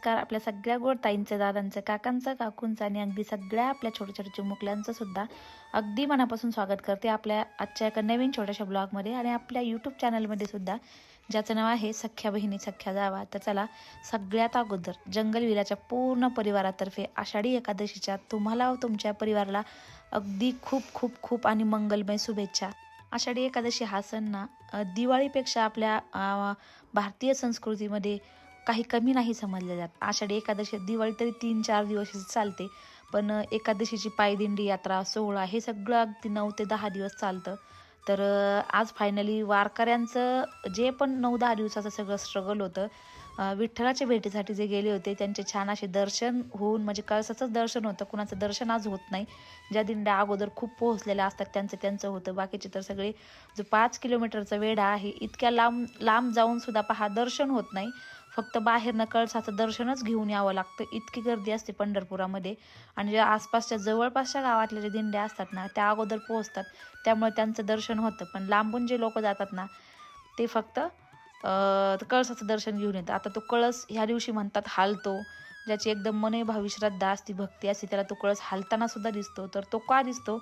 नमस्कार. आपल्या सगळ्या गोडताईंचं दादांचं काकांचं काकूंचं आणि अगदी सगळ्या आपल्या छोट्या छोट्या चिमुकल्यांचं सुद्धा अगदी मनापासून स्वागत करते आपल्या आजच्या एका नवीन छोट्याशा ब्लॉगमध्ये आणि आपल्या यूट्यूब चॅनलमध्ये सुद्धा ज्याचं नाव आहे सख्या बहिणी सख्या जावा. तर चला सगळ्यात अगोदर जंगलवीराच्या पूर्ण परिवारातर्फे आषाढी एकादशीच्या तुम्हाला व तुमच्या परिवाराला अगदी खूप खूप खूप आणि मंगलमय शुभेच्छा. आषाढी एकादशी हा सण ना दिवाळीपेक्षा आपल्या भारतीय संस्कृतीमध्ये काही कमी नाही समजले जात. आषाढी एकादशी दिवाळी तरी तीन चार दिवस चालते. पण एकादशीची पायदिंडी यात्रा सोहळा हे सगळं अगदी नऊ ते दहा दिवस चालतं. तर आज फायनली वारकऱ्यांचं जे पण नऊ दहा दिवसाचं सगळं स्ट्रगल होतं विठ्ठलाच्या भेटीसाठी जे गेले होते त्यांचे छान असे दर्शन होऊन म्हणजे कळसाचंच दर्शन होतं. कुणाचं दर्शन आज होत नाही. ज्या दिंड्या अगोदर खूप पोहोचलेल्या असतात त्यांचं त्यांचं होतं. बाकीचे तर सगळे जो पाच किलोमीटरचा वेढा आहे इतक्या लांब लांब जाऊन सुद्धा पहा दर्शन होत नाही. फक्त बाहेरनं कळसाचं दर्शनच घेऊन यावं लागतं. इतकी गर्दी असते पंढरपुरामध्ये. आणि ज्या आसपासच्या जवळपासच्या गावातल्या ज्या दिंड्या असतात ना त्या अगोदर पोहोचतात. त्यामुळे त्यांचं दर्शन होतं. पण लांबून जे लोक जातात ना ते फक्त कळसाचं दर्शन घेऊन येतं आता तो कळस ह्या दिवशी म्हणतात हालतो. ज्याची एकदम मने भावी श्रद्धा असती भक्ती असते त्याला तो कळस हालताना सुद्धा दिसतो. तर तो का दिसतो?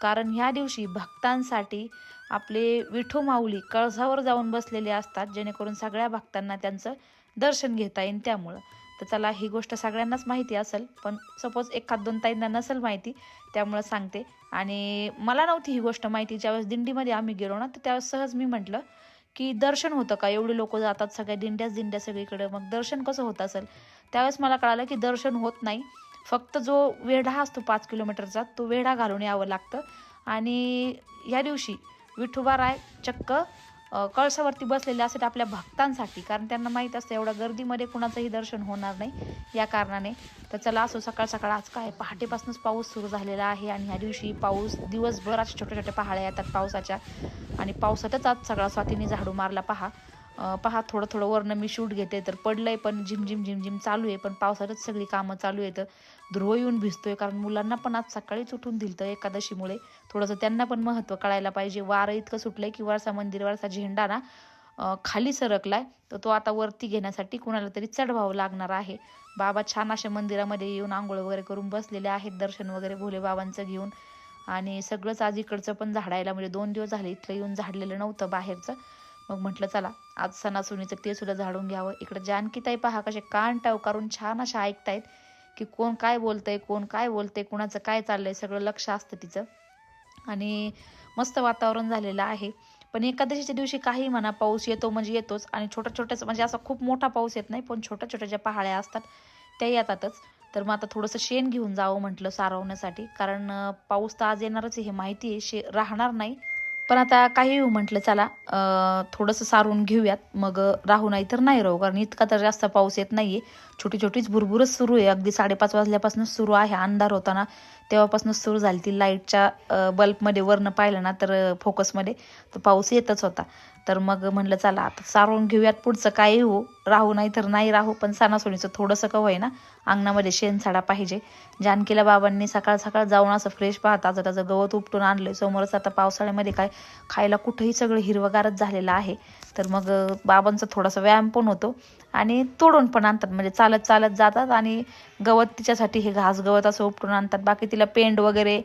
कारण ह्या दिवशी भक्तांसाठी आपले विठू माऊली कळसावर जाऊन बसलेले असतात. जेणेकरून सगळ्या भक्तांना त्यांचं दर्शन घेता येईल त्यामुळं. तर चला ही गोष्ट सगळ्यांनाच माहिती असेल पण सपोज एखाद दोन ताईंना नसेल माहिती त्यामुळं सांगते. आणि मला नव्हती ही गोष्ट माहिती ज्यावेळेस दिंडीमध्ये आम्ही गेलो ना तर त्यावेळेस सहज मी म्हटलं की दर्शन होतं का? एवढे लोक जातात सगळ्या दिंड्याच दिंड्या सगळीकडे मग दर्शन कसं होत असेल? त्यावेळेस मला कळालं की दर्शन होत नाही. फक्त जो वेढा असतो पाच किलोमीटरचा तो वेढा घालून यावं लागतं. आणि या दिवशी विठोबाराय चक्क कळसावरती बसलेले असतात आपल्या भक्तांसाठी कारण त्यांना माहीत असतं एवढ्या गर्दीमध्ये कुणाचंही दर्शन होणार नाही. या कारणाने तर चला असो सकाळ सकाळ आज काय पहाटेपासूनच पाऊस सुरू झालेला आहे आणि ह्या दिवशी पाऊस दिवसभर अशा छोट्या छोट्या पहाड्या येतात पावसाच्या. आणि पावसातच आज सगळा स्वातीने झाडू मारला. पहा पहा थोडं थोडं वरनं मी शूट घेते तर पडलंय पण झिम झिम झिम झिम चालू आहे पण पावसातच सगळी कामं चालू आहेत. ध्रुव येऊन भिजतोय कारण मुलांना पण आज सकाळीच उठून दिलं एकादशीमुळे. थोडंसं त्यांना पण महत्त्व कळायला पाहिजे. वारं इतकं सुटलंय की वरचा मंदिरवरचा झेंडा ना खाली सरकलाय तर तो आता वरती घेण्यासाठी कुणाला तरी चढवावं लागणार आहे. बाबा छान अशा मंदिरामध्ये येऊन आंघोळ वगैरे करून बसलेले आहेत दर्शन वगैरे भोले बाबांचं घेऊन. आणि सगळंच आज इकडचं पण झाडायला म्हणजे दोन दिवस झाले इथलं येऊन झाडलेलं नव्हतं बाहेरचं. मग म्हटलं चला आज सणासुनीचं ते सुद्धा झाडून घ्यावं. इकडं जानकीताई पहा कसे कान टावकारून छान अशा ऐकतायत की कोण काय बोलतंय कोण काय बोलतंय कुणाचं काय चाललंय सगळं लक्ष असतं तिचं. आणि मस्त वातावरण झालेलं आहे. पण एकादशीच्या दिवशी काही म्हणा पाऊस येतो म्हणजे येतोच. आणि छोट्या छोट्याच म्हणजे असा खूप मोठा पाऊस येत नाही पण छोट्या छोट्या ज्या पहाड्या असतात त्या येतातच. तर मग आता थोडंसं शेण घेऊन जावं म्हटलं सारवण्यासाठी. कारण पाऊस तर आज येणारच हे माहिती आहे शे राहणार नाही. पण आता काही येऊ म्हटलं चला थोडंसं सारून घेऊयात. मग राहू नाही तर नाही राहू कारण इतका तर जास्त पाऊस येत नाहीये. छोटी छोटीच भुरभुरच सुरू आहे. अगदी साडेपाच वाजल्यापासूनच सुरू आहे. अंधार होताना तेव्हापासूनच सुरू झाली ती लाईटच्या बल्बमध्ये वरनं पाहिलं ना तर फोकसमध्ये तर पाऊस येतच होता. तर मग म्हणलं चला आता सारून घेऊयात पुढचं काय हो राहू नाही तर नाही राहू पण सणासुणीचं थोडंसं का होईना अंगणामध्ये शेणसाडा पाहिजे. जानकीला बाबांनी सकाळ सकाळ जाऊन असं फ्रेश पाहता जर त्याचं गवत उपटून आणलं समोरच आता पावसाळ्यामध्ये काय खायला कुठंही सगळं हिरवगारच झालेलं आहे. तर मग बाबांचा थोडासा व्यायाम पण होतो. आणि तोडून पण आणतात म्हणजे चालत चालत जातात आणि गवत तिच्यासाठी हे घास गवत असं उपटून आणतात. बाकी तिला पेंड वगैरे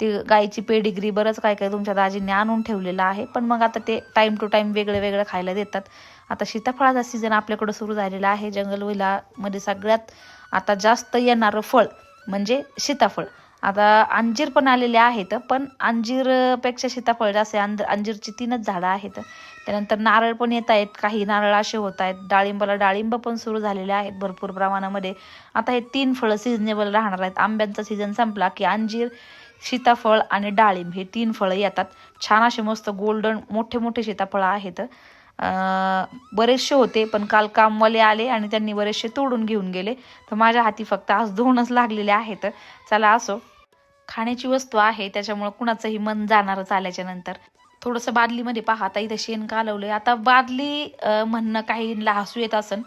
ती गाईची पेडिग्री बरंच काय काय तुमच्या दाजींनी आणून ठेवलेलं आहे. पण मग आता ते टाईम टू टाईम वेगळं वेगळं खायला देतात. आता सीताफळाचा सीझन आपल्याकडं सुरू झालेला आहे. जंगल जंगलविलामध्ये सगळ्यात आता जास्त येणारं फळ म्हणजे सीताफळ. आता अंजीर पण आलेले आहेत पण अंजीरपेक्षा सीताफळ जास्त अंज अंजीरची तीनच झाडं आहेत. त्यानंतर नारळ पण येत आहेत काही नारळ असे होत आहेत. डाळिंबाला डाळिंब पण सुरू झालेले आहेत भरपूर प्रमाणामध्ये. आता हे तीन फळं सिजनेबल राहणार आहेत. आंब्यांचा सीझन संपला की अंजीर सीताफळ आणि डाळिंब हे तीन फळं येतात. छान असे मस्त गोल्डन मोठे मोठे सीताफळं आहेत. बरेचसे होते पण काल कामवाले आले आणि त्यांनी बरेचसे तोडून घेऊन गेले. तर माझ्या हाती फक्त आज दोनच लागलेले आहेत. चला असो. खाण्याची वस्तू आहे त्याच्यामुळं कुणाचंही मन जाणारच आल्याच्यानंतर. थोडंसं बादलीमध्ये पहा आता इथं शेण कालवलंय आता बादली म्हणणं काहींना हसू येत असन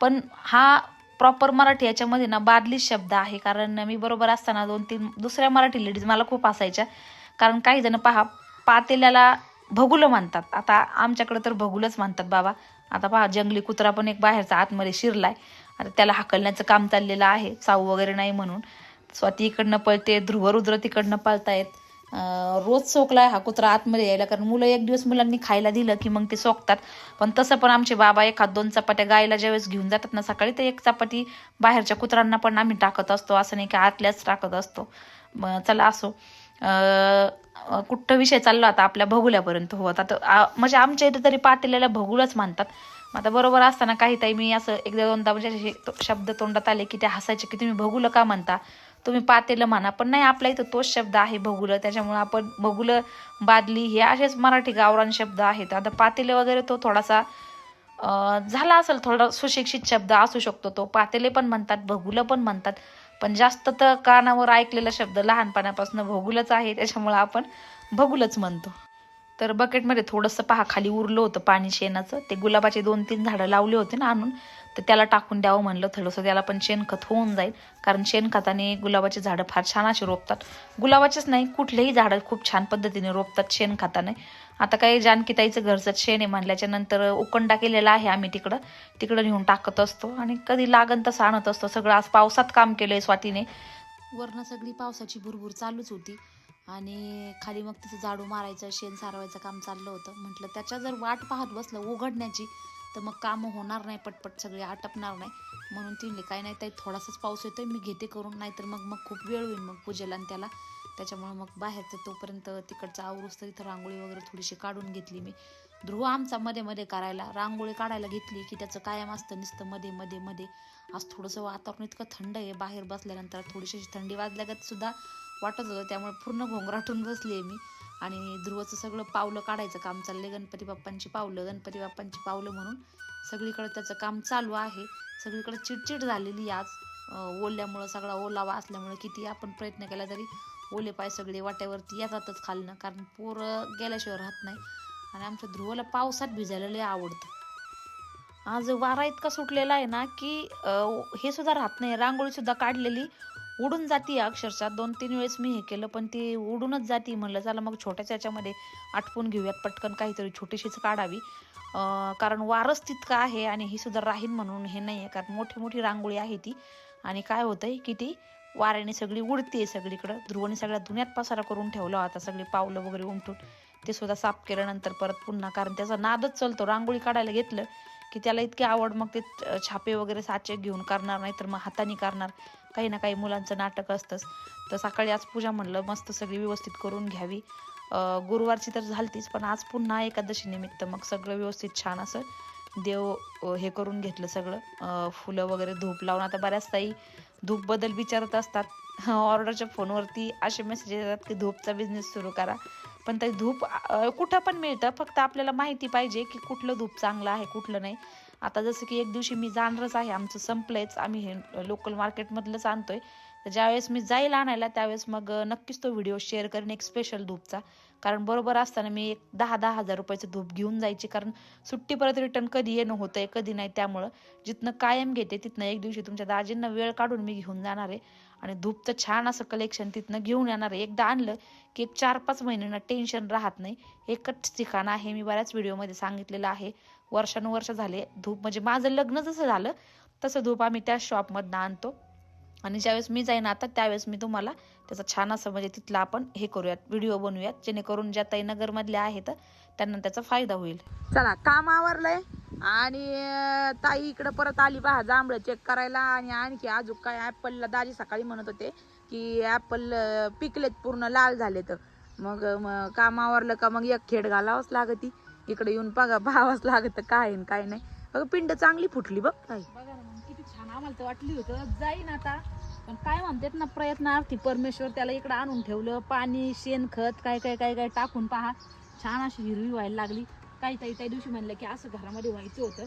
पण हा प्रॉपर मराठी याच्यामध्ये ना बादली शब्द आहे. कारण मी बरोबर असताना दोन तीन दुसऱ्या मराठी लेडीज मला खूप असायच्या कारण काही जण पहा पातेल्याला भगुलं म्हणतात. आता आमच्याकडे तर भगुलच म्हणतात बाबा. आता पहा जंगली कुत्रा पण एक बाहेरचा आतमध्ये शिरलाय. आता त्याला हाकलण्याचं काम चाललेलं आहे चावू वगैरे नाही म्हणून. स्वाती इकडनं पळते ध्रुवरुद्र तिकडनं पळतायत. रोज रोज सोकलाय हा कुत्रा आतमध्ये यायला कारण मुलं एक दिवस मुलांनी खायला दिलं की मग ते सोकतात. पण तसं पण आमचे बाबा एखाद दोन चपात्या गायला ज्यावेळेस घेऊन जातात ना सकाळी तर एक चपाती बाहेरच्या कुत्र्यांना पण आम्ही टाकत असतो. असं नाही की आतल्याच टाकत असतो. मग चला असो. कुठं विषय चाललो आता आपल्या भगुल्यापर्यंत हो. आता म्हणजे आमच्या इथे तरी पातेल्याला भगुलच मानतात. आता बरोबर असताना काही ताई मी असं एकदा दोनदा म्हणजे शब्द तोंडात आले की ते हसायचे की तुम्ही भगुलं का म्हणता? तुम्ही पातेलं म्हणा पण नाही आपल्या इथं तोच शब्द आहे भगुलं त्याच्यामुळे आपण भगुलं बादली हे असेच मराठी गावरान शब्द आहेत. आता पातेले वगैरे तो थोडासा झाला असेल थोडा सुशिक्षित शब्द असू शकतो तो. पातेले पण म्हणतात भगुलं पण म्हणतात. पण जास्त तर कानावर ऐकलेला शब्द लहानपणापासून भगुलच आहे त्याच्यामुळे आपण भगुलच म्हणतो. तर बकेटमध्ये थोडंसं पहा खाली उरलं होतं पाणी शेणाचं. ते गुलाबाचे दोन तीन झाडं लावले होते ना आणून. तर त्याला टाकून द्यावं म्हणलं थोडंसं. त्याला पण शेणखत होऊन जाईल. कारण शेणखताने गुलाबाची झाडं फार छान अशी रोपतात. गुलाबाचेच नाही कुठलेही झाडं खूप छान पद्धतीने रोपतात शेणखताने. आता काही जानकीताईचं घरचं शेण आहे म्हणल्याच्या नंतर उकंडा केलेला आहे आम्ही तिकडं. तिकडं नेऊन टाकत असतो आणि कधी लागन तसं आणत असतो. सगळं आज पावसात काम केलंय स्वातीने. वरनं सगळी पावसाची भुरभूर चालूच होती. आणि खाली मग तिचं झाडू मारायचं शेण सारवायचं काम चाललं होतं. म्हटलं त्याच्या जर वाट पाहत बसलं उघडण्याची तर मग कामं होणार नाही पटपट सगळे आटपणार नाही. म्हणून ती म्हणली काय नाही ताई थोडासाच पाऊस येतोय मी घेते करून नाहीतर मग मग खूप वेळ होईल मग पूजेला आणि त्याला. त्याच्यामुळं मग बाहेरचं तोपर्यंत तिकडचं आवरूस तर इथं रांगोळी वगैरे थोडीशी काढून घेतली मी. ध्रुव आमचा मध्ये मध्ये करायला रांगोळी काढायला घेतली की त्याचं कायम असतं नुसतं मध्ये मध्ये मध्ये. आज थोडंसं वातावरण इतकं थंड आहे बाहेर बसल्यानंतर थोडीशी थंडी वाजल्यागत सुद्धा वाटत होतं त्यामुळे पूर्ण घोंगराटून बसली आहे मी. आणि ध्रुवचं सगळं पावलं काढायचं काम चाललंय. गणपती बाप्पांची पावलं गणपती बाप्पांची पावलं म्हणून सगळीकडे त्याचं काम चालू आहे. सगळीकडे चिडचिड झालेली आज. ओल्यामुळं सगळा ओलावा असल्यामुळं किती आपण प्रयत्न केला तरी ओले पाय सगळे वाट्यावरती येतातच खालनं कारण पोरं गेल्याशिवाय राहत नाही. आणि आमच्या ध्रुवाला पावसात भिजायला लय आवडतं. आज वारा इतका सुटलेला आहे ना की हे सुद्धा राहत नाही. रांगोळी सुद्धा काढलेली. उडून जाती अक्षरशः. दोन तीन वेळेस मी हे केलं पण ती उडूनच जाती. म्हणलं चला मग छोट्याच्या याच्यामध्ये आटपून घेऊयात पटकन काहीतरी छोटीशीच काढावी. कारण वारच तितकं आहे आणि ही सुद्धा राहीन म्हणून हे नाही आहे कारण मोठी मोठी रांगोळी आहे ती. आणि काय होतंय की ती वाऱ्याने सगळी उडते सगळीकडं. ध्रुवाने सगळ्या धुण्यात पसारा करून ठेवला होता सगळी पावलं वगैरे उमटून. ते सुद्धा साफ केल्यानंतर परत पुन्हा कारण त्याचा नादच चालतो. रांगोळी काढायला घेतलं की त्याला इतकी आवड मग ते छापे वगैरे साचे घेऊन करणार नाही तर मग हाताने करणार. काही ना काही मुलांचं नाटक असतंच. तर सकाळी आज पूजा म्हणलं मस्त सगळी व्यवस्थित करून घ्यावी. गुरुवारची तर झालतीच पण आज पुन्हा एकादशी निमित्त मग सगळं व्यवस्थित छान असं देव हे करून घेतलं सगळं. फुलं वगैरे धूप लावून. आता बऱ्याच ताई धूप बदल विचारत असतात. ऑर्डरच्या फोनवरती असे मेसेज येतात की धूपचा बिझनेस सुरू करा. पण ते धूप कुठं पण मिळतं. फक्त आपल्याला माहिती पाहिजे की कुठलं धूप चांगलं आहे कुठलं नाही. आता जसं की एक दिवशी मी जाणारच आहे आमचं संपलंयच. आम्ही हे लोकल मार्केटमधलंच आणतोय. तर ज्यावेळेस मी जाईल आणायला त्यावेळेस मग नक्कीच तो व्हिडिओ शेअर करेन एक स्पेशल धूपचा. कारण बरोबर असताना मी एक दहा दहा हजार रुपयाचं धूप घेऊन जायची. कारण सुट्टी परत रिटर्न कधी येणं होतंय कधी नाही त्यामुळं. जिथनं कायम घेते तिथनं एक दिवशी तुमच्या दाजींना वेळ काढून मी घेऊन जाणार आहे. आणि धूपचं छान असं कलेक्शन तिथनं घेऊन येणार आहे. एकदा आणलं की एक चार पाच महिन्यांना टेन्शन राहत नाही. एकच ठिकाण आहे मी बऱ्याच व्हिडिओमध्ये सांगितलेलं आहे. वर्षानुवर्ष झाले. धूप म्हणजे माझं लग्न जसं झालं तसं धूप आम्ही त्या शॉपमधनं आणतो. आणि ज्यावेळेस मी जाईन आता त्यावेळेस मी तुम्हाला त्याचा छान असं म्हणजे तिथला आपण हे करूयात व्हिडिओ बनवूयात. जेणेकरून ज्या ताई नगरमधल्या आहेत त्यांना त्याचा फायदा होईल. चला काम आवरलंय. आणि ताई इकडे परत आली पहा जांभळं चेक करायला. आणि आणखी अजून काय ऍपलला दाजी सकाळी म्हणत होते की ऍपल पिकलेत पूर्ण लाल झाले तर मग मग काम आवरलं का? मग एक खेड घालावंच लागती. इकडे येऊन बघा भावाच लागत काय आहे न काय नाही. बघ पिंड चांगली फुटली बघ ताई. बघा ना मग किती छान आम्हाला तर वाटली होतं. जाईन आता. पण काय म्हणतात ना प्रयत्नार्थी परमेश्वर त्याला इकडे आणून ठेवलं. पाणी शेणखत काय काय काय काय टाकून पहा. छान अशी हिरवी व्हायला लागली. काही काही त्या दिवशी म्हणलं की असं घरामध्ये व्हायचं होतं.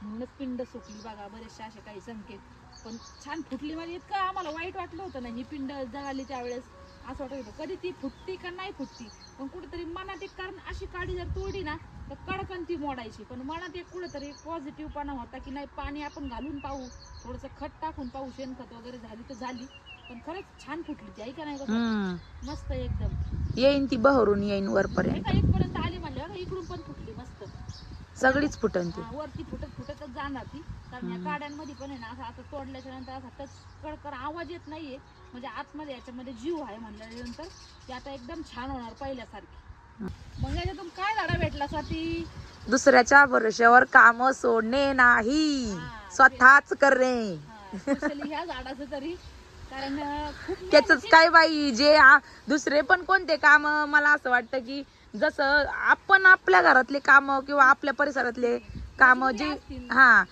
म्हणूनच पिंड सुटली बघा. बरेचसे असे काही संकेत. पण छान फुटली म्हणजे इतकं आम्हाला वाईट वाटलं होतं ना ही पिंड जळाली त्यावेळेस. असं वाटत होतं. कधी ती फुटती का नाही फुटती? पण कुठेतरी मनात एक कारण अशी काडी जर तोडली ना तर कडकन ती मोडायची. पण मनात एक कुठेतरी पॉझिटिव्हपणा होता की नाही पाणी आपण घालून पाहू. थोडंसं खत टाकून पाहू शेणखत वगैरे झाली तर झाली. पण खरंच छान फुटली ती आहे का नाही? हम्म. मस्त एकदम. येईन ती बहरून येईन नाही वरपर्यंत. का इथपर्यंत आली म्हणल्यावर इकडून पण फुटली मस्त. सगळीच फुटन ती. हा, वरती फुटत फुटतच जाणार ती. कारण या. काड्यांमध्ये पण आहे ना असं आता तोडल्याच्या नंतर असा टच कडकर आवाज येत नाहीये. म्हणजे आतमध्ये याच्यामध्ये जीव आहे म्हणल्यानंतर ती आता एकदम छान होणार पहिल्यासारखी. मग याच्यातून काय झाडा भेटला स्वाती? दुसऱ्याच्या भरोश्यावर काम सोडणे नाही. स्वतःच करणे. especially ह्या झाडाचं तरी. कारण अं, खूप त्याच काय बाई जे आ- दुसरे पण कोणते काम मला असं वाटतं की जसं आपण आपल्या घरातले काम किंवा आपल्या परिसरातले काम जे. हा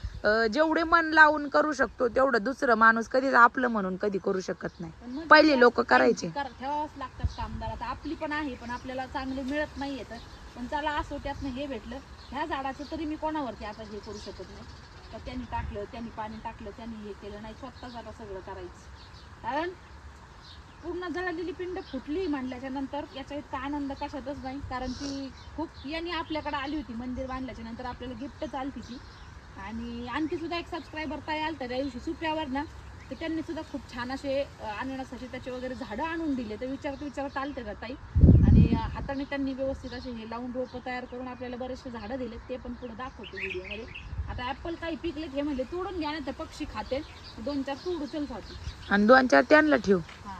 जेवढे मन लावून करू शकतो तेवढं दुसरं माणूस कधीच आपलं म्हणून कधी करू शकत नाही. पहिले लोकं करायचे. कर- ठेवावंच लागतात कामदार. आता आपली पण आहे पण आपल्याला चांगले मिळत नाहीये तर. पण चला असो त्यातनं हे भेटलं. ह्या झाडाचं तरी मी कोणावरती आता हे करू शकत नाही. तर त्यांनी टाकलं त्यांनी पाणी टाकलं त्यांनी हे केलं नाही स्वतःच आता सगळं करायचं. कारण पूर्ण जळालेली पिंड फुटली म्हणल्याच्या नंतर याचा इतका आनंद कशातच नाही कारण ती खूप यांनी आपल्याकडे आली होती मंदिर बांधल्याच्या नंतर आपल्याला गिफ्टच आली ती. आणि आणखी सुद्धा एक सबस्क्रायबर ताई आलता त्या दिवशी सुप्यावर ना तर त्यांनी सुद्धा खूप छान असे अननसाचे त्याचे वगैरे झाडं आणून दिले. तर विचारत विचारत आलते का ताई. आणि हाताने त्यांनी व्यवस्थित असे हे लावून रोपं तयार करून आपल्याला बरेचसे झाडं दिले. ते पण पुढे दाखवतो व्हिडिओमध्ये. आता ऍपल काही पिकले हे म्हणले तोडून घ्या ना तर पक्षी खाते. दोन चार तोडू चल होती आणि दोन चार त्यांना ठेव. हा.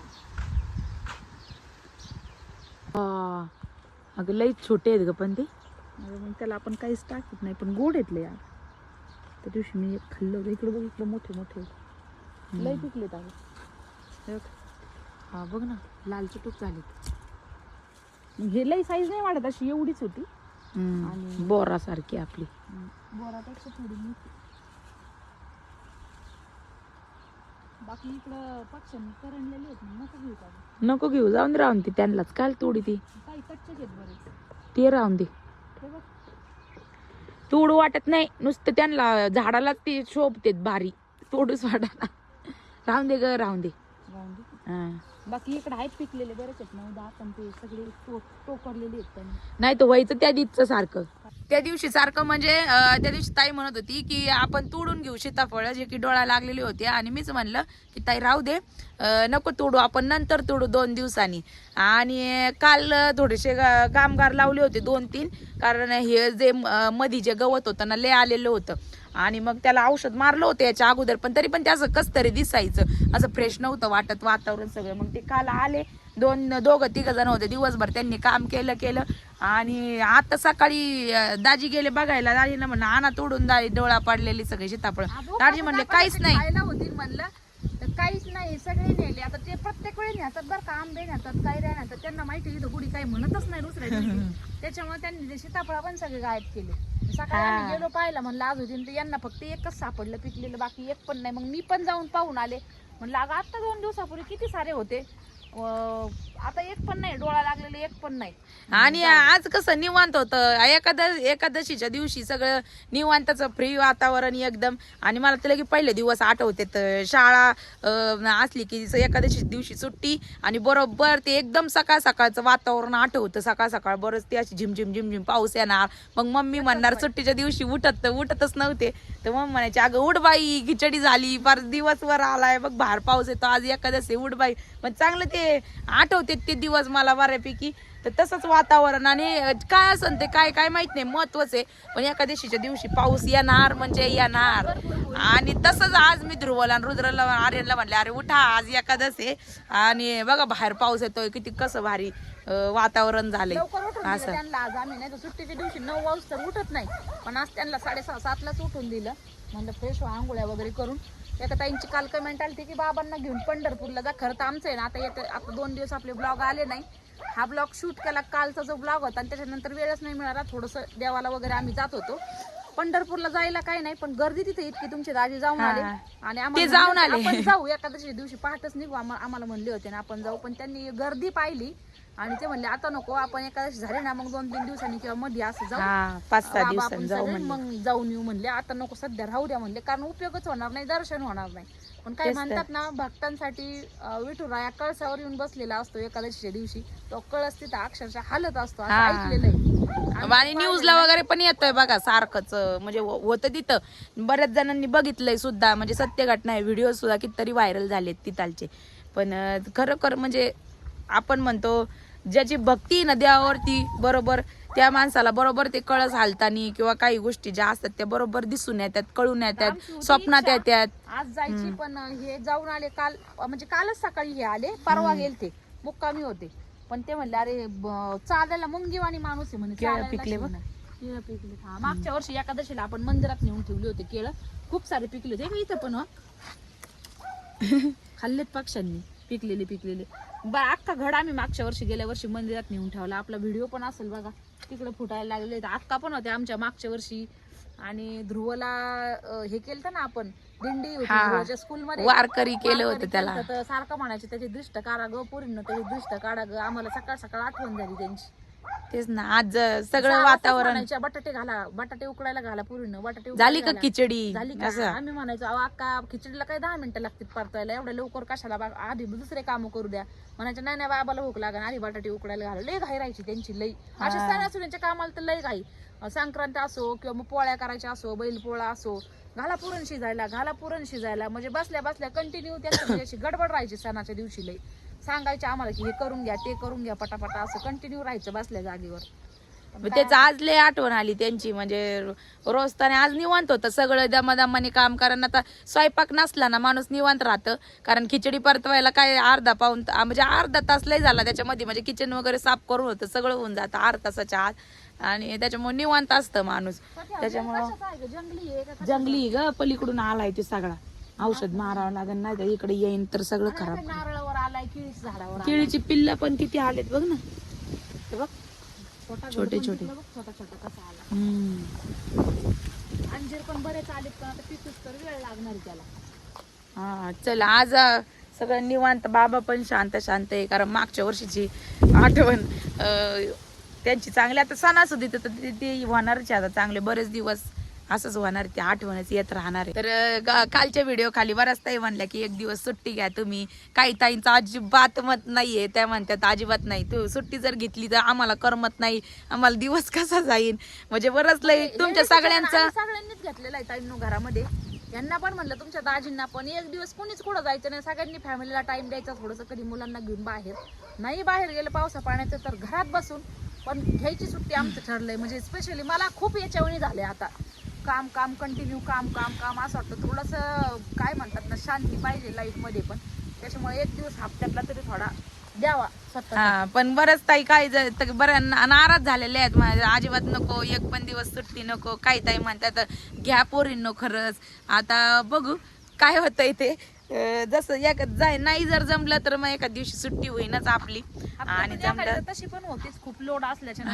अगं लईच छोटे आहेत ग पण ते. मग त्याला आपण काहीच टाकत नाही पण गोड येतले यार. त्या दिवशी मी एक खाल्लं होतं. इकडं बघ इकडं मोठे मोठे लय पिकले बघ. हा बघ ना लाल चुटूक झाली हे लई साईज नाही वाढत अशी एवढीच होती. आणि- बोरा सारखी आपली बोरापेक्षा थोडी मोठी. बाकी इकडं पक्ष्यांनी करंडलेले आहेत ना नको घेऊ का नको घेऊ जाऊन दे राहून ती त्यांनाच काल तोडी ती. काही कच्चेच आहेत बरेच ते राहून दे. हे बघ. तोडू वाटत नाही नुसतं त्यांना झाडालाच ते शोभते भारी. तोडूच वाटत राहून दे ग राहून दे. जाऊन दे. हा. बाकी इकडे आहेत पिकलेले बरेच आहेत. नऊ दहा पण ते सगळे टो- टोकरलेले आहेत नाही तर व्हायचं त्या दिवचं सारखं. त्या दिवशी सारखं म्हणजे अं, त्या दिवशी ताई म्हणत होती की आपण तोडून घेऊ सीताफळ जे की डोळा लागलेली होती. आणि मीच म्हणलं की ताई राहू दे. अं, नको तोडू आपण नंतर तोडू दोन दिवसांनी. आणि काल थोडेसे गा- कामगार लावले होते दोन तीन कारण हे जे अं, मधी जे गवत होतं ना लय आलेलं होतं. आणि मग त्याला औषध मारलं होतं याच्या अगोदर पण तरी पण त्याचं कस तरी दिसायचं. असं फ्रेश नव्हतं वाटत वातावरण सगळं. मग ते काल आले. दोन दोघं तिघ जण होते. दिवसभर त्यांनी काम केलं केलं. आणि आता सकाळी दाजी गेले बघायला. दाजीनं म्हणलं आणा तोडून दाजी डोळा पडलेली सगळी सीताफळ. दाजी म्हणले काहीच नाही. होतील म्हणलं. तर काहीच नाही सगळे नेले. आता ते प्रत्येक वेळी नेतात बरं का आंबे नेतात काही नेतात. त्यांना माहिती इथं कुणी काही म्हणतच नाही दुसऱ्या त्याच्यामुळे त्यांनी ते सीताफळ पण सगळे गायब केले. म्हणजे सकाळी आम्ही गेलो पाहिला म्हणलं आज होती तर यांना फक्त एकच सापडलं पिकलेलं बाकी एक पण नाही. मग मी पण जाऊन पाहून आले. म्हणलं अगं आता दोन दिवसापूर्वी किती सारे होते? आता एक पण नाही डोळा लागलेले एक पण नाही. आणि आज कसं निवांत होतं. एकादश एकादशीच्या दिवशी सगळं निवांताचं फ्री वातावरण एकदम. आणि मला तर लगे पहिले दिवस आठवते तर शाळा असली की एकादशी दिवशी सुट्टी आणि बरोबर ते एकदम सकाळ सकाळचं वातावरण आठवतं. सकाळ सकाळ बरंच ते अशी झिमझिम झिमझिम पाऊस येणार. मग मम्मी म्हणणार सुट्टीच्या दिवशी उठत उठतच नव्हते. तर मग म्हणायचे अगं उठ बाई खिचडी झाली फार दिवस वर आलाय. बघ बाहेर पाऊस येतो आज एकादशी उठ बाई. पण चांगलं ते आठवते ते दिवस मला बऱ्यापैकी. तर तसंच वातावरण आणि काय असन ते काय काय माहीत नाही महत्वच आहे. पण एकादशीच्या दिवशी पाऊस येणार म्हणजे येणार. आणि तसंच आज मी ध्रुवला आणि रुद्रला आर्यनला म्हणले अरे उठा आज एकादश आहे. आणि बघा बाहेर पाऊस येतोय किती कसं भारी. वातावरण झालंय. लवकर उठून दिलं असं. त्यांना. आज आम्ही नाही तर सुट्टीच्या दिवशी नऊ वाजता उठत नाही. पण आज त्यांना साडेसहा सातलाच उठून दिलं. म्हणलं फ्रेश आंघोळ्या वगैरे करून. एका ताईंची काल कमेंट आली की बाबांना घेऊन पंढरपूरला जा. खरं तर आमचं आहे ना आता येते आता दोन दिवस आपले ब्लॉग आले नाही. हा ब्लॉग शूट केला कालचा जो ब्लॉग होता आणि त्याच्यानंतर वेळच नाही मिळाला. थोडंसं देवाला वगैरे आम्ही जात होतो. पंढरपूरला जायला काही नाही पण गर्दी तिथे इतकी तुमचे दाजी जाऊन. आले. आणि ते आम्हाला जाऊन म्हणले, आले. आपण जाऊ एकादशी दिवशी पहाटच निघू. आम्हा- आम्हाला म्हणले होते ना आपण जाऊ. पण त्यांनी गर्दी पाहिली. आणि ते म्हणले आता नको आपण एकादशी झाली ना मग दोन तीन दिवसांनी किंवा मध्ये असं जाऊ. हा पाच सहा बाबा दिवसांनी आपण जाऊ सगळे म्हणले. मग जाऊन येऊ म्हणले आता नको सध्या राहू द्या म्हणले कारण उपयोगच होणार नाही दर्शन होणार नाही. पण काय तेच तर. म्हणतात ना भक्तांसाठी अं, विठुराया कळसावर येऊन बसलेला असतो एकादशीच्या दिवशी. तो कळस तिथं अक्षरशः हालत असतो असं हा. ऐकलेलं आहे. आणि न्यूजला वगैरे पण येतोय बघा सारखंच म्हणजे हो- होतं तिथं. बऱ्याच जणांनी बघितलंय सुद्धा म्हणजे सत्य घटना आहे व्हिडिओ सुद्धा कितीतरी व्हायरल झालेत तिथालचे. पण अं, खरोखर म्हणजे आपण म्हणतो ज्याची भक्ती आहे ना देवावरती बरोबर त्या माणसाला बरोबर ते कळस हालतानी किंवा काही गोष्टी ज्या असतात त्या बरोबर दिसून येतात कळून आमची येतात होती स्वप्नात इच्छा. येतात आज जायची पण हे जाऊन आले काल म्हणजे कालच सकाळी हे आले परवा गेलते मुक्कामी होते पण ते म्हणले अरे ब- चालायला मुंगीवाणी माणूस आहे म्हणे केळं चालायला पिकले बघ. शिकणार. केळं पिकले हा मागच्या वर्षी एकादशीला आपण मंदिरात नेऊन ठेवले होते केळं खूप सारे पिकले होते बघ इथं पण हं. खाल्लेत पक्ष्यांनी पिकलेले पिकलेले बरं अख्खा घड आम्ही मागच्या वर्षी गेल्या वर्षी मंदिरात नेऊन ठेवला. आपला व्हिडिओ पण असेल बघा. तिकडे फुटायला लागले अक्का पण होते आमच्या मागच्या वर्षी. आणि ध्रुवला अं, हे केलं ना आपण दिंडी होती हा. ध्रुवच्या स्कूलमध्ये वारकरी केलं होतं त्याला. तर सारखं म्हणायचे त्याची दृष्ट काढा ग पोरींना त्याची दृष्ट काढा ग. आम्हाला सकाळ सकाळ आठवण झाली त्यांची. तेच ना आज सगळं वातावरण. बटाटे घाला बटाटे उकडायला घाला पुरीनं बटाटे झाली का घाला. खिचडी? झाली का? असं. आम्ही म्हणायचो अहो अक्का खिचडीला काय दहा मिनिटं लागतील परतायला? एवढ्या लवकर कशाला बा- आधी दुसरे काम करू द्या. म्हणायचे नाही नाही बाबाला भूक लागेल. आधी बटाटे उकडायला घाला. लय घाई राहायची त्यांची लई अशा सणासुदीच्या कामाला तर लय घाई. अं, संक्रांत असो किंवा मग पोळ्या करायच्या असो बैलपोळा असो घाला पुरण शिजायला घाला पुरण शिजायला. म्हणजे बसल्या बसल्या कंटिन्यू त्याची म्हणजे अशी गडबड राहायची सणाच्या दिवशी लई सांगायचे आम्हाला की हे करून घ्या ते करून घ्या पटापटा असं कंटिन्यू राहायचं बसल्या जागेवर. त्याच आज लय आठवण आली त्यांची म्हणजे रोज त्याने आज निवांत होतं. सगळं दमादमाने काम कारण आता स्वयंपाक नसला ना माणूस निवांत राहतं. कारण खिचडी परतवायला काय अर्धा पाऊन म्हणजे अर्धा तास लय झाला त्याच्यामध्ये. म्हणजे किचन वगैरे साफ करून होतं सगळं होऊन जातं अर्धा तासाच्या आत. आणि त्याच्यामुळे निवांत असतं माणूस. त्याच्यामुळं जंगली ग पलीकडून आलाय ते सगळा. औषध मारावं लागेल नाही तर इकडे येईन तर सगळं खराब. नारळावर आलाय केळीच झाडावर. केळीची पिल्ल पण किती आलेत बघ ना. बघ. छोटा छोटे कसा आला. अंजीर पण बरेच आलेत पण आता पिकूच तर वेळ लागणार आहे त्याला. हा चल आज अं, सगळं निवांत बाबा पण शांत शांत आहे कारण मागच्या वर्षीची आठवण अं, त्यांची चांगली आता सणासुदी तर ते- ते होणारच आहे आता चांगले बरेच दिवस. असंच होणार ते आठवणच येत राहणार आहे. तर कालच्या व्हिडिओ खाली बऱ्याच ताई म्हणल्या की एक दिवस सुट्टी घ्या तुम्ही. काही ताईंचं अजिबात मत नाहीये. त्या म्हणतात अजिबात नाही. तू सुट्टी जर घेतली तर आम्हाला करमत नाही. आम्हाला दिवस कसा जाईल म्हणजे बरंच लय तुमच्या सगळ्यांचं सगळ्यांनीच घेतलेला आहे ताईंनो घरामध्ये. यांना पण म्हणलं तुमच्या दाजींना पण. एक दिवस कोणीच कुठं जायचं नाही. सगळ्यांनी फॅमिलीला टाइम द्यायचा. थोडंसं कधी मुलांना घेऊन बाहेर. नाही बाहेर गेलं पावसा पाण्याचं तर घरात बसून. पण घ्यायची सुट्टी आमचं ठरलंय. म्हणजे स्पेशली मला खूप याच्यावणी झाले आता. काम काम कंटिन्यू काम काम काम असं वाटतं. थोडंसं काय म्हणतात ना शांती पाहिजे लाईफमध्ये पण. त्याच्यामुळे एक दिवस हप्त्यातला तरी थोडा द्यावा हा पण बरंच ताई त- बरं नाराज झालेले आहेत माझ्या अजिबात नको एक पण दिवस सुट्टी नको काही ताई म्हणतात घ्या पोरींनो खरंच. आता बघू काय होतंय ते. जसं एक जाय नाही जर जमलं तर मग एका दिवशी सुट्टी होईनच आपली. आणि जमलं तशी पण होतीच खूप लोड असल्याच्या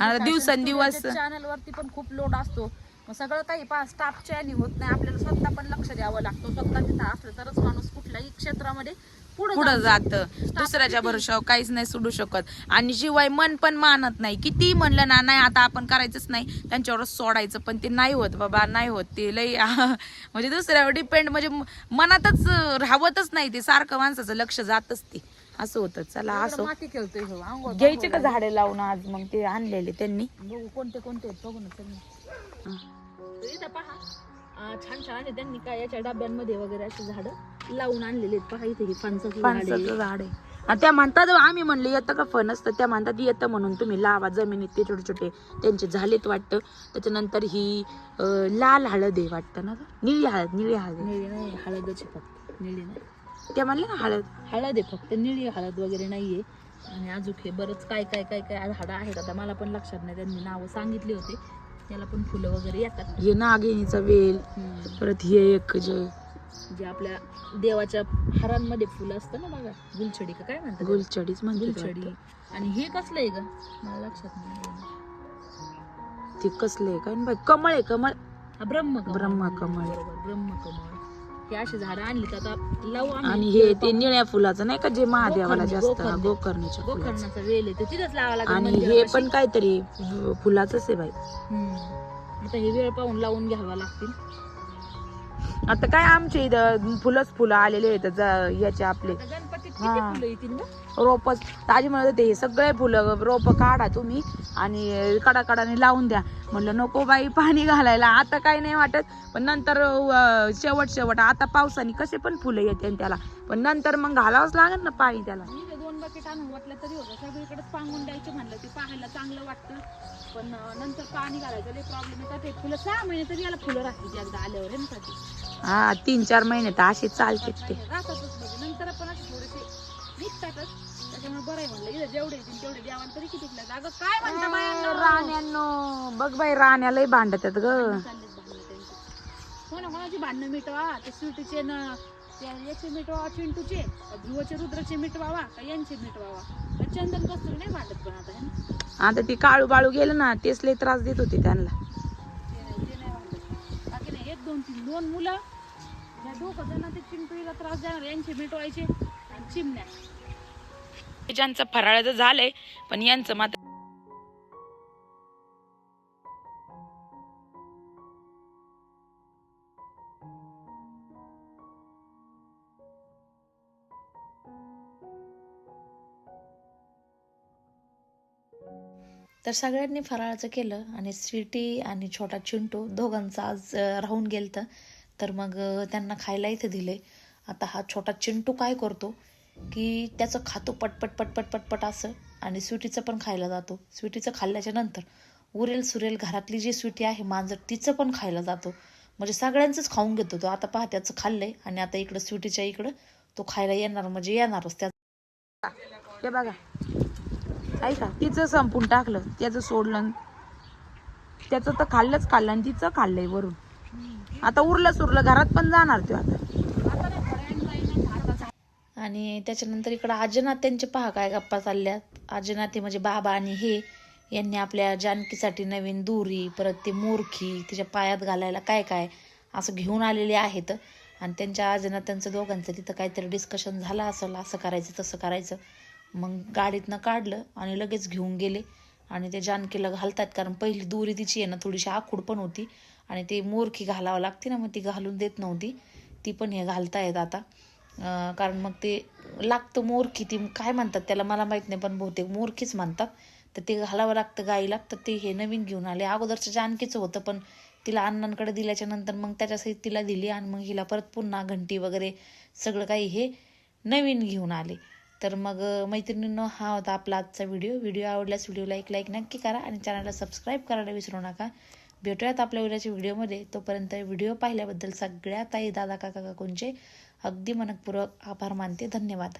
आणि दिवसेंदिवस- चॅनल वरती पण खूप लोड असतो. मग सगळं काही पा स्टाफच्या आणि होत नाही. आपल्याला स्वतः पण लक्ष द्यावं लागतं. स्वतः तिथं असलं तरच माणूस कुठल्याही क्षेत्रामध्ये पुढे पुढं जात. दुसऱ्याच्या भरोशावर काहीच नाही सोडू शकत. आणि शिवाय मन पण मानत नाही. किती म्हणलं ना नाही आता आपण करायचंच नाही. त्यांच्यावरच सोडायचं. पण ते नाही होत बाबा नाही होत. ते लई म्हणजे दुसऱ्यावर डिपेंड म्हणजे मनातच राहवतच नाही ते. सारखं माणसाचं लक्ष जातच ते. असं होतं. चला असं माती खेळतोय आंघोळ घ्यायचे का झाडे लावून आज मग ते आणलेले त्यांनी? बघू कोणते कोणते आहेत बघू ना त्यांनी. इथं पहा अं, छान छान आहे त्यांनी काय याच्या डब्यांमध्ये वगैरे अशी झाडं लावून आणलेली आहेत. पहा इथे ही फणसाची झाडं आहे. फणसाचं झाड आहे. आणि त्या म्हणतात आम्ही म्हणले येतं का फणस? तर त्या म्हणतात येतं म्हणून तुम्ही लावा जमिनीत ते छोटे छोटे. त्यांचे झालेत वाटतं. त्याच्यानंतर ही अं, लाल हळद आहे वाटतं ना गं? निळी हळद निळी हळद आहे. निळी नाही हळदच फक्त. निळी नाही. त्या म्हणले ना हळद. हळद आहे फक्त निळी हळद वगैरे नाहीये. आणि अजून हे बरंच काय काय काय काय झाडं आहेत. आता मला पण लक्षात नाही त्यांनी नावं सांगितली होते. त्याला पण फुलं वगैरे येतात. हे नागिनीचा वेल परत हे एक जे जे आपल्या देवाच्या हारांमध्ये फुलं असतं ना बघा गुलछडी का काय म्हणतात? गुलछडीच म्हणते गुलछडी. आणि हे कसलं आहे ग? मला लक्षात नाही ते कसले काय? बाई कमळ आहे कमळ. हा ब्रह्मकमळ ब्रह्मकमळ. बरोबर ब्रह्मकमळ हे अशी झाडं आणली तर आता लावू आम्ही. आणि हे ते निळ्या फुलाचं नाही का जे महादेवाला गोकर्णी, जास्त गोकर्णी. गोकर्णीच्या फुलाचं गोकर्णाचा वेल आहे ते तिथेच लावा लागेल आणि हे मंदिरापाशी. पण काहीतरी फुलाच आहे बाई हम्म. आता हे वेळ पाहून लावून घ्यावा लागतील आता काय आमच्या इथं फुलंच फुलं आलेले आहेत याचे आपले. आता गणपतीत किती हा. फुलं येतील ना रोपच ताजी म्हणत होते हे सगळे फुलं रोप काढा तुम्ही आणि कडाकडाने लावून द्या. म्हणलं नको बाई पाणी घालायला. आता काही नाही वाटत पण नंतर अं, शेवट शेवट आता पावसाने कसे पण फुलं येते त्याला. पण नंतर मग घालावंच लागेल ना पाणी त्याला. दोन बकेट आणून म्हटलं तरी होतं. सगळीकडेच पांगून द्यायचे म्हणलं ते पाहायला चांगलं वाटतं. पण नंतर पाणी घालायचं. लई प्रॉब्लेम येतात. ते फुलं सहा महिने तरी याला फुलं राहतील एकदा आल्यावर आहे ना का ते? हा तीन चार महिने तर असे चालते ते. राहतातच म्हणजे. नंतर पण असे थोडेसे निघतातच. त्याच्यामुळे बरं आहे म्हणलं. इथं जेवढे येतील तेवढे द्यावान तरी किती अगं काय म्हणता बायांनो? राण्यांनो बघ बाई राण्यालाही भांडतात ग. चाललेत भांडणं त्यांची. कोणा कोणाची भांडणं मिटवा. ते स्वीटीचे न याचे मिटवा चिंटूचे ध्रुवचे रुद्राचे मिटवावा का यांचे मिटवावा? चंदन कस्तुरी नाही भांडत पण आता है ना आता ती काळू बाळू गेलं ना तेच लय त्रास देत होते त्यांना. ते नाही ते नाही भांडत. बाकी नाही एक दोन तीन दोन मुलं. ह्या दोघं जण ते चिंटूला त्रास देणार यांचे मिटवायचे आणि चिमण्या. ज्यांचं फराळाचं झालंय पण यांचं मात्र तर सगळ्यांनी फराळाचं केलं आणि स्वीटी आणि छोटा चिंटू दोघांचं आज राहून गेलं तर मग त्यांना खायला इथे दिले. आता हा छोटा चिंटू काय करतो की त्याचं खातो पटपट पटपट पटपट असं आणि स्वीटीचं पण खायला जातो. स्वीटीचं खाल्ल्याच्या नंतर उरेल सुरेल घरातली जी स्वीटी आहे मांजर तिचं पण खायला जातो. म्हणजे सगळ्यांचंच खाऊन घेतो तो. आता पहा त्याचं खाल्लंय आणि आता इकडं स्वीटीच्या इकडं तो खायला येणार म्हणजे येणारच. त्या बघा. ऐका तिचं संपून टाकलं त्याचं सोडलं. त्याचं तर खाल्लंच खाल्लं आणि तिचं खाल्लंय वरून. आता उरलं सुरलं घरात पण जाणार तो आता. आणि त्याच्यानंतर इकडं आजनात्यांचे पहा काय गप्पा चालल्यात. आजनाते म्हणजे बाबा आणि हे यांनी आपल्या जानकीसाठी नवीन दुरी परत ते मोरखी तिच्या पायात घालायला काय काय असं घेऊन आलेले आहेत. आणि त्यांच्या आजनाथांचं दोघांचं तिथं काहीतरी डिस्कशन झालं असेल असं करायचं तसं करायचं. मग गाडीतनं काढलं आणि लगेच घेऊन गेले. आणि ते जानकीला घालतात कारण पहिली दुरी तिची आहे ना थोडीशी आखूड पण होती. आणि ते मोरखी घालावं लागते ना मग ती घालून देत नव्हती. ती पण हे घालतायत आता. कारण मग ते लागतं मोरखी ती काय म्हणतात त्याला मला माहीत नाही पण बहुतेक मोरखीच म्हणतात. तर ते घालावं लागतं गाईला. तर ते हे नवीन घेऊन आले. अगोदरचं जानकीचं होतं पण तिला अण्णांकडे दिल्याच्या नंतर मग त्याच्यासहित तिला दिली आणि मग हिला परत पुन्हा घंटी वगैरे सगळं काही हे नवीन घेऊन आले. तर मग मैत्रिणींनो हा होता आपला आजचा व्हिडिओ. व्हिडिओ आवडल्यास व्हिडिओला एक लाईक नक्की करा आणि चॅनलला सबस्क्राईब करायला विसरू नका. भेटूयात आपल्या उद्याच्या व्हिडिओमध्ये. तोपर्यंत व्हिडिओ पाहिल्याबद्दल सगळ्या ताई दादा काका काकूंचे अगदी मनपूर्वक आभार मानते. धन्यवाद.